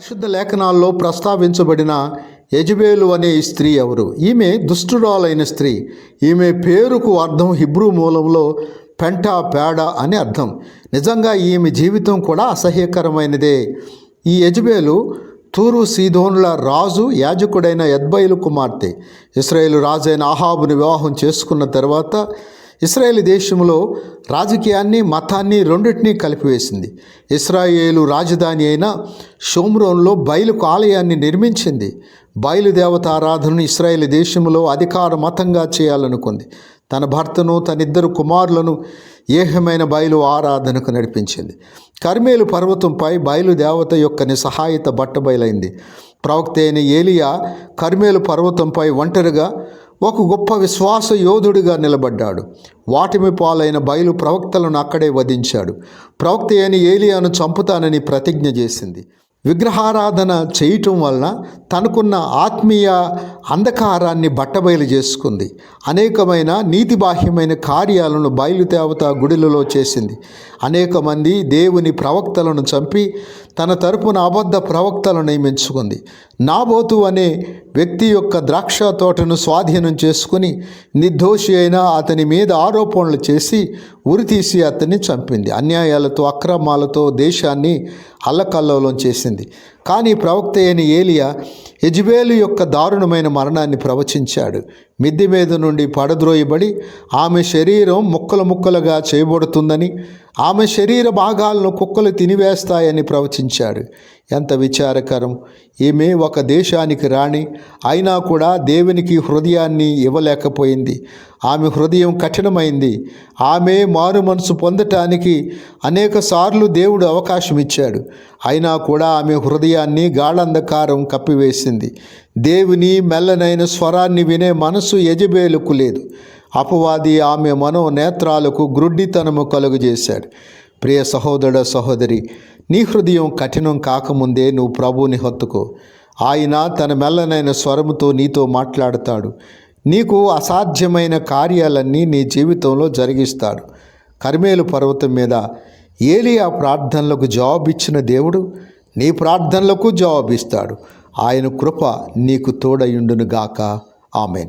పరిశుద్ధ లేఖనాల్లో ప్రస్తావించబడిన యజబేలు అనే స్త్రీ ఎవరు? ఈమె దుష్టురాలైన స్త్రీ. ఈమె పేరుకు అర్థం హిబ్రూ మూలంలో పెంట పేడ అని అర్థం. నిజంగా ఈమె జీవితం కూడా అసహ్యకరమైనదే. ఈ యజబేలు తూరు సీదోనుల రాజు యాజకుడైన ఎద్బైలు కుమార్తె. ఇస్రాయేలు రాజైన ఆహాబుని వివాహం చేసుకున్న తర్వాత ఇస్రాయేల్ దేశంలో రాజకీయాన్ని మతాన్ని రెండింటినీ కలిపివేసింది. ఇస్రాయేలు రాజధాని అయిన షోమ్రోన్లో బయలుకు ఆలయాన్ని నిర్మించింది. బయలుదేవత ఆరాధనను ఇస్రాయేల్ దేశంలో అధికార మతంగా చేయాలనుకుంది. తన భర్తను తన ఇద్దరు కుమారులను ఏహమైన బయలు ఆరాధనకు నడిపించింది. కర్మేలు పర్వతంపై బయలుదేవత యొక్క నిస్సహాయత బట్టబయలైంది. ప్రవక్త అయిన ఏలియా కర్మేలు పర్వతంపై ఒంటరిగా ఒక గొప్ప విశ్వాస యోధుడిగా నిలబడ్డాడు. వాటిమి పాలైన బయలు ప్రవక్తలను అక్కడే వధించాడు. ప్రవక్త అయిన ఏలియాను చంపుతానని ప్రతిజ్ఞ చేసింది. విగ్రహారాధన చేయటం వలన తనకున్న ఆత్మీయ అంధకారాన్ని బట్టబయలు చేసుకుంది. అనేకమైన నీతిబాహ్యమైన కార్యాలను బయలుదేవత గుడిలలో చేసింది. అనేక మంది దేవుని ప్రవక్తలను చంపి తన తరపున అబద్ధ ప్రవక్తలను నియమించుకుంది. నాబోతు అనే వ్యక్తి యొక్క ద్రాక్ష తోటను స్వాధీనం చేసుకుని నిర్దోషి అయిన అతని మీద ఆరోపణలు చేసి ఉరితీసి అతన్ని చంపింది. అన్యాయాలతో అక్రమాలతో దేశాన్ని అల్లకల్లోలం చేసింది. కానీ ప్రవక్త అయిన ఏలియా యజ్బేలు యొక్క దారుణమైన మరణాన్ని ప్రవచించాడు. మిద్ది మీద నుండి పడద్రోయబడి ఆమె శరీరం ముక్కలు ముక్కలుగా చేయబడుతుందని ఆమె శరీర భాగాలను కుక్కలు తినివేస్తాయని ప్రవచించాడు. ఎంత విచారకరం! ఈమె ఒక దేశానికి రాణి అయినా కూడా దేవునికి హృదయాన్ని ఇవ్వలేకపోయింది. ఆమె హృదయం కఠినమైంది. ఆమె మారు మనసు పొందటానికి అనేక సార్లు దేవుడు అవకాశం ఇచ్చాడు. అయినా కూడా ఆమె హృదయాన్ని గాఢంధకారం కప్పివేసింది. దేవుని మెల్లనైన స్వరాన్ని వినే మనసు యజబేలుకు లేదు. అపవాది ఆమె మనో నేత్రాలకు గ్రుడ్డితనము కలుగజేశాడు. ప్రియ సహోదర సహోదరి నీ హృదయం కఠినం కాకముందే నువ్వు ప్రభువుని హత్తుకో. ఆయన తన మెల్లనైన స్వరముతో నీతో మాట్లాడతాడు. నీకు అసాధ్యమైన కార్యాలన్నీ నీ జీవితంలో జరిగిస్తాడు. కర్మేలు పర్వతం మీద ఏలి ఆ ప్రార్థనలకు జవాబిచ్చిన దేవుడు నీ ప్రార్థనలకు జవాబిస్తాడు. ఆయన కృప నీకు తోడయుండునుగాక. ఆమెన్.